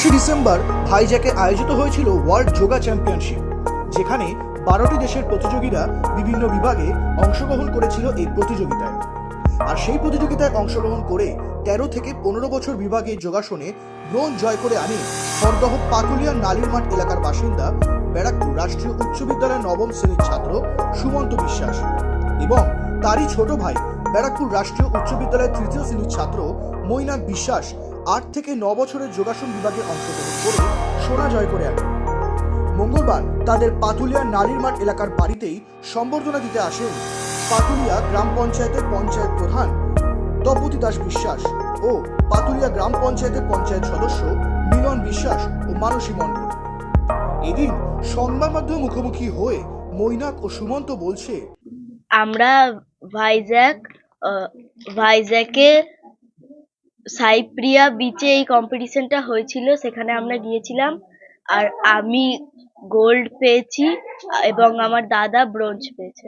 সাতাশে ডিসেম্বর ভাইজ্যাকে আয়োজিত হয়েছিল ওয়ার্ল্ড যোগা চ্যাম্পিয়নশিপ, যেখানে বারোটি দেশের প্রতিযোগীরা বিভিন্ন বিভাগে অংশগ্রহণ করেছিল এই প্রতিযোগিতায়। আর সেই প্রতিযোগিতায় অংশগ্রহণ করে তেরো থেকে পনেরো বছর বিভাগে যোগাসনে ব্রোঞ্জ জয় করে আনে খড়দহ পাতুলিয়া নালিরমাঠ এলাকার বাসিন্দা ব্যারাকপুর রাষ্ট্রীয় উচ্চ বিদ্যালয়ের নবম শ্রেণির ছাত্র সুমন্ত বিশ্বাস এবং তারই ছোট ভাই ব্যারাকপুর রাষ্ট্রীয় উচ্চ বিদ্যালয়ের তৃতীয় শ্রেণির ছাত্র মৈনাক বিশ্বাস আট থেকে ন বছরের যোগাসন বিভাগে অংশগ্রহণ করে সোনা জয় করে আনে। মঙ্গলবার তাদের পাতুলিয়া নালিরমাঠ এলাকার বাড়িতেই সম্বর্ধনা দিতে আসেন পাতুলিয়া গ্রাম পঞ্চায়েতের পঞ্চায়েত প্রধান তপতি দাস বিশ্বাস ও পাতুলিয়া গ্রাম পঞ্চায়েতের পঞ্চায়েত সদস্য মিলন বিশ্বাস ও মানসী মণ্ডল। এদিন সংবাদ মাধ্যমে মুখোমুখি হয়ে মৈনাক ও সুমন্ত বলছে আমরা ভাইজ্যাক আহ, ভাইজ্যাকে সাইপ্রিয়া বিচে এই কম্পিটিশনটা হয়েছিল, সেখানে আমরা গিয়েছিলাম। আর আমি গোল্ড পেয়েছি এবং আমার দাদা ব্রোঞ্জ পেয়েছে।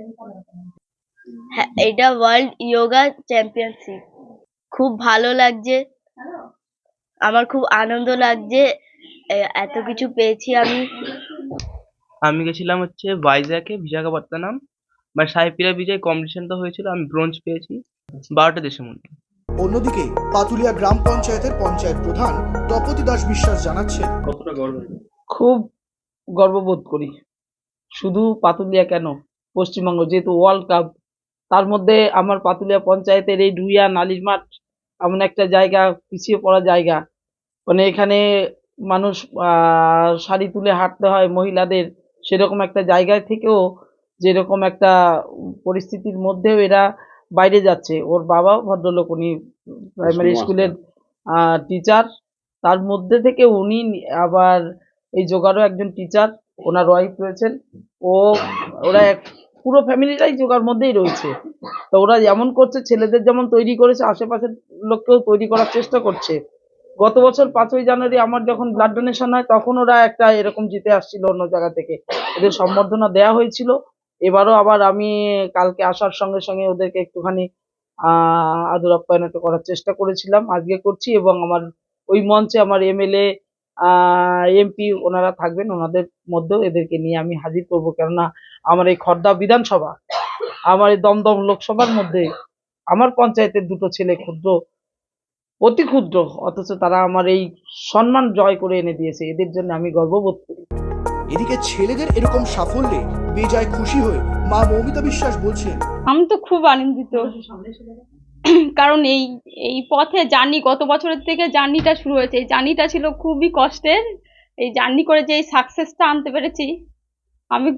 হ্যাঁ এটা ওয়ার্ল্ড ইয়োগা চ্যাম্পিয়নশিপ খুব ভালো লাগছে। আমার খুব আনন্দ লাগছে। এত কিছু পেয়েছি আমি। আমি গেছিলাম হচ্ছে ভাইজ্যাকে বিশাখাপত্তনম। মানে সাইপ্রিয়া বিজয় কম্পিটিশনটা হয়েছিল, আমি ব্রোঞ্জ পেয়েছি। বারোটা দেশের মধ্যে অন্যদিকে পাতুলিয়া গ্রাম পঞ্চায়েতের পঞ্চায়েত প্রধান তপতি দাস বিশ্বাস জানাচ্ছেন কতটা গর্ব? খুব গর্ববোধ করি। শুধু পাতুলিয়া কেন? পশ্চিমবঙ্গ যেহেতু ওয়ার্ল্ড কাপ তার মধ্যে আমার পাতুলিয়া পঞ্চায়েতের এই ডুইয়া নালির মাঠ এমন একটা জায়গা পিছিয়ে পড়া জায়গা। মানে এখানে মানুষ শাড়ি তুলে হাঁটতে হয় মহিলাদের সেরকম একটা জায়গায় থেকেও যেরকম একটা পরিস্থিতির মধ্যেও এরা বাইরে যাচ্ছে। ওর বাবাও ভদ্রলোক উনি প্রাইমারি স্কুলের টিচার তার মধ্যে থেকে উনি আবার এই যোগারও একজন টিচার ওনার ওয়াইফ রয়েছেন। ও ওরা এক- পুরো ফ্যামিলিটাই যোগার মধ্যেই রয়েছে। তো ওরা যেমন করছে ছেলেদের যেমন তৈরি করেছে আশেপাশের লোককেও তৈরি করার চেষ্টা করছে। গত বছর পাঁচই জানুয়ারি আমার যখন ব্লাড ডোনেশন হয় তখন ওরা একটা এরকম জিতে আসছিল অন্য জায়গা থেকে। এদের সম্বর্ধনা দেওয়া হয়েছিল। এবারও আবার আমি কালকে আসার সঙ্গে সঙ্গে ওদেরকে একটুখানি আদর আপ্যায়ন একটা করার চেষ্টা করেছিলাম, আজকে করছি এবং আমার ওই মঞ্চে আমার এমএলএ এমপি ওনারা থাকবেন, ওনাদের মধ্যেও এদেরকে নিয়ে আমি হাজির করব। কেননা আমার এই খর্দা বিধানসভা, আমার এই দমদম লোকসভার মধ্যে আমার পঞ্চায়েতের দুটো ছেলে ক্ষুদ্র, অতি ক্ষুদ্র, অথচ তারা আমার এই সম্মান জয় করে এনে দিয়েছে। এদের জন্য আমি গর্ববোধ করি। এদিকে ছেলেদের এরকম সাফল্যে বেজায় খুশি হয়ে মা মৌমিতা বিশ্বাস বলছেন, আমি তো খুব আনন্দিত। কারণ এই এই পথে জার্নি, গত বছরের থেকে জার্নিটা শুরু হয়েছে। এই জার্নিটা ছিল খুবই কষ্টের। এই জার্নি করে যে এই সাকসেসটা আনতে পেরেছি, আমি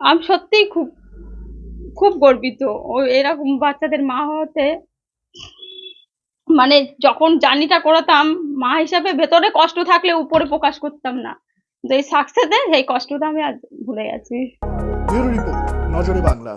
আমি সত্যিই খুব খুব গর্বিত। ও এরকম বাচ্চাদের মা হতে মানে যখন জার্নিটা করাতাম, মা হিসাবে ভেতরে কষ্ট থাকলে উপরে প্রকাশ করতাম না। কিন্তু এই সাকসেসে সেই কষ্টটা আমি আজ ভুলে গেছি। ব্যুরো রিপোর্ট নজরে বাংলা।